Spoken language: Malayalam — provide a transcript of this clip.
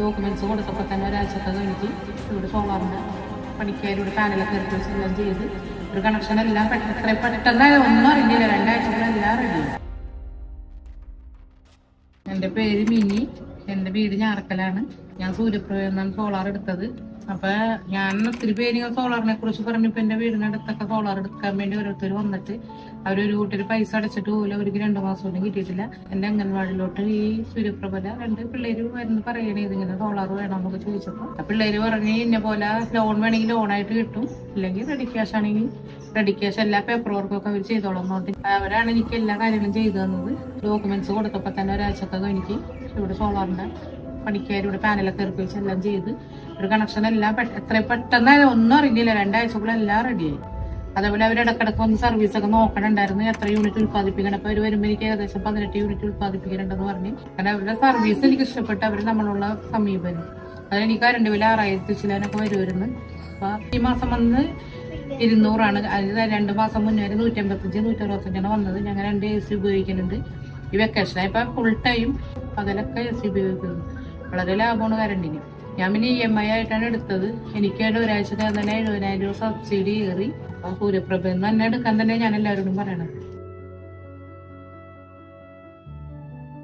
ഡോക്യുമെന്റ്സ് കൊടുത്തപ്പോൾ തന്നെ ഒരാഴ്ചത്തെ കഴിഞ്ഞിട്ട് ഇവിടെ സോളാറിന്റെ പണിക്കാരിവിടെ പാനലൊക്കെ എടുത്ത് വെച്ച് എല്ലാം ചെയ്ത് ഒരു കണക്ഷൻ എല്ലാം പെട്ടെന്ന് പെട്ടെന്ന് ഒന്നും അറിഞ്ഞില്ല രണ്ടാഴ്ചകളെല്ലാം റെഡി എന്റെ പേര് മിനി. എന്റെ വീട് ഞാറക്കലാണ്. ഞാൻ സൂര്യപ്രഭ എന്നാണ് സോളാർ എടുത്തത്. അപ്പൊ ഞാൻ ഒത്തിരി പേര് സോളാറിനെ കുറിച്ച് പറഞ്ഞപ്പോ എന്റെ വീടിനടുത്തൊക്കെ സോളാർ എടുക്കാൻ വേണ്ടി ഓരോരുത്തർ വന്നിട്ട് അവരൊരു കൂട്ടിൽ പൈസ അടച്ചിട്ട് പോലും അവർക്ക് രണ്ടു മാസം ഒന്നും കിട്ടിയിട്ടില്ല. എന്റെ അംഗൻവാടിയിലോട്ട് ഈ സൂര്യപ്രഭല രണ്ട് പിള്ളേര് വരുന്ന പറയണേ ഇതിങ്ങനെ സോളാർ വേണമെന്നൊക്കെ ചോദിച്ചപ്പോ ആ പിള്ളേര് പറഞ്ഞ് ഇന്ന പോലെ ലോൺ വേണമെങ്കിൽ ലോണായിട്ട് കിട്ടും. ഇല്ലെങ്കിൽ റെഡി ക്യാഷ് ആണെങ്കിൽ റെഡി ക്യാഷ് എല്ലാ പേപ്പർ വർക്കൊക്കെ അവർ ചെയ്തോളാം എന്ന് പറഞ്ഞിട്ട് അവരാണ് എനിക്ക് എല്ലാ കാര്യങ്ങളും ചെയ്തു തന്നത്. ഡോക്യുമെന്റ്സ് കൊടുത്തപ്പോ തന്നെ ഒരാഴ്ചക്കൊക്കെ എനിക്ക് ഇവിടെ സോളാറിന്റെ പണിക്കാർ ഇവിടെ പാനലൊക്കെ ഇറക്കി വെച്ച് എല്ലാം ചെയ്ത് ഒരു കണക്ഷൻ എല്ലാം എത്ര പെട്ടെന്ന് ഒന്നും അറിഞ്ഞില്ല. എല്ലാം റെഡിയായി അതേപോലെ അവർ ഇടക്കിടക്ക് വന്ന് സർവീസ് ഒക്കെ നോക്കണുണ്ടായിരുന്നു. എത്ര യൂണിറ്റ് ഉത്പാദിപ്പിക്കണം അപ്പൊ അവർ വരുമ്പോൾ എനിക്ക് ഏകദേശം പതിനെട്ട് യൂണിറ്റ് ഉത്പാദിപ്പിക്കണ്ടെന്ന് പറഞ്ഞു. കാരണം അവരുടെ സർവീസ് എനിക്ക് ഇഷ്ടപ്പെട്ട. അവർ നമ്മളുള്ള സമീപനം. അതെനിക്ക് കറണ്ട് വില ആറായിരത്തി ചില്ലാനൊക്കെ വരുമായിരുന്നു അപ്പൊ ഈ മാസം വന്ന് ഇരുന്നൂറാണ്. അതായത് രണ്ട് മാസം മുന്നേ ഒരു നൂറ്റി അമ്പത്തഞ്ച് നൂറ്റി അറുപത്തഞ്ചാണ് വന്നത്. ഞങ്ങൾ രണ്ട് എ സി ഉപയോഗിക്കുന്നുണ്ട്. ഈ വെക്കേഷൻ ഇപ്പൊ ഫുൾ ടൈം പകലൊക്കെ എ സി ഉപയോഗിക്കുന്നു. വളരെ ലാഭമാണ് കറണ്ടിന് ഞാൻ പിന്നെ ഇ എം ഐ ആയിട്ടാണ് എടുത്തത്. എനിക്കായിട്ട് ഒരാഴ്ച തന്നെ എഴുപതിനായിരം രൂപ സബ്സിഡി കയറി. അപ്പൊ സൂര്യപ്രഭ തന്നെ എടുക്കാൻ തന്നെ ഞാൻ എല്ലാവരോടും പറയണം